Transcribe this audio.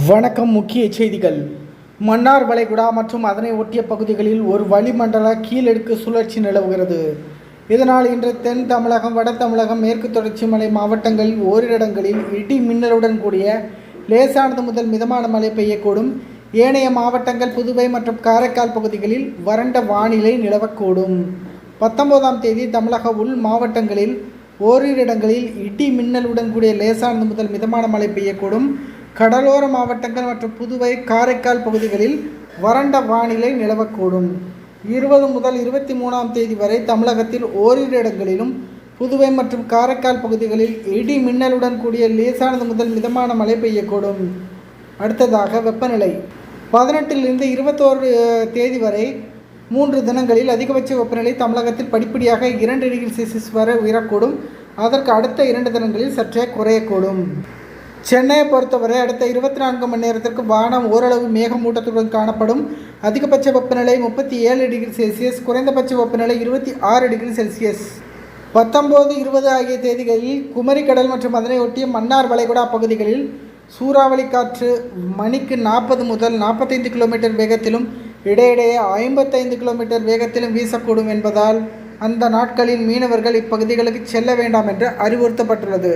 வணக்கம் முக்கிய செய்திகள். மன்னார் வளைகுடா மற்றும் அதனை ஒட்டிய பகுதிகளில் ஒரு வளிமண்டல கீழடுக்கு சுழற்சி நிலவுகிறது. இதனால் இன்று தென் தமிழகம் வட தமிழகம் மேற்கு தொடர்ச்சி மலை மாவட்டங்களில் ஓரிரு இடங்களில் இடி மின்னலுடன் கூடிய லேசானது முதல் மிதமான மழை பெய்யக்கூடும். ஏனைய மாவட்டங்கள் புதுவை மற்றும் காரைக்கால் பகுதிகளில் வறண்ட வானிலை நிலவக்கூடும். பத்தொன்பதாம் தேதி தமிழக உள் மாவட்டங்களில் ஓரிரு இடங்களில் இடி மின்னலுடன் கூடிய லேசானது முதல் மிதமான மழை பெய்யக்கூடும். கடலோர மாவட்டங்கள் மற்றும் புதுவை காரைக்கால் பகுதிகளில் வறண்ட வானிலை நிலவக்கூடும். இருபது முதல் இருபத்தி மூணாம் தேதி வரை தமிழகத்தில் ஓரிரு இடங்களிலும் புதுவை மற்றும் காரைக்கால் பகுதிகளில் இடி மின்னலுடன் கூடிய லேசானது முதல் மிதமான மழை பெய்யக்கூடும். அடுத்ததாக வெப்பநிலை. பதினெட்டிலிருந்து இருபத்தோரு தேதி வரை மூன்று தினங்களில் அதிகபட்ச வெப்பநிலை தமிழகத்தில் படிப்படியாக இரண்டு டிகிரி செல்சியஸ் வரை உயரக்கூடும். அதற்கு அடுத்த இரண்டு தினங்களில் சற்றே குறையக்கூடும். சென்னையை பொறுத்தவரை அடுத்த இருபத்தி நான்கு மணி நேரத்திற்கு வானம் ஓரளவு மேகமூட்டத்துடன் காணப்படும். அதிகபட்ச வெப்பநிலை முப்பத்தி ஏழு டிகிரி செல்சியஸ் குறைந்தபட்ச வெப்பநிலை இருபத்தி ஆறு டிகிரி செல்சியஸ். பத்தொம்போது இருபது ஆகிய தேதிகளில் குமரிக்கடல் மற்றும் அதனை ஒட்டிய மன்னார் வளைகுடா பகுதிகளில் சூறாவளி காற்று மணிக்கு நாற்பது முதல் நாற்பத்தைந்து கிலோமீட்டர் வேகத்திலும் இடையிடையே ஐம்பத்தைந்து கிலோமீட்டர் வேகத்திலும் வீசக்கூடும் என்பதால் அந்த நாட்களில் மீனவர்கள் இப்பகுதிகளுக்கு செல்ல வேண்டாம் என்று அறிவுறுத்தப்பட்டுள்ளது.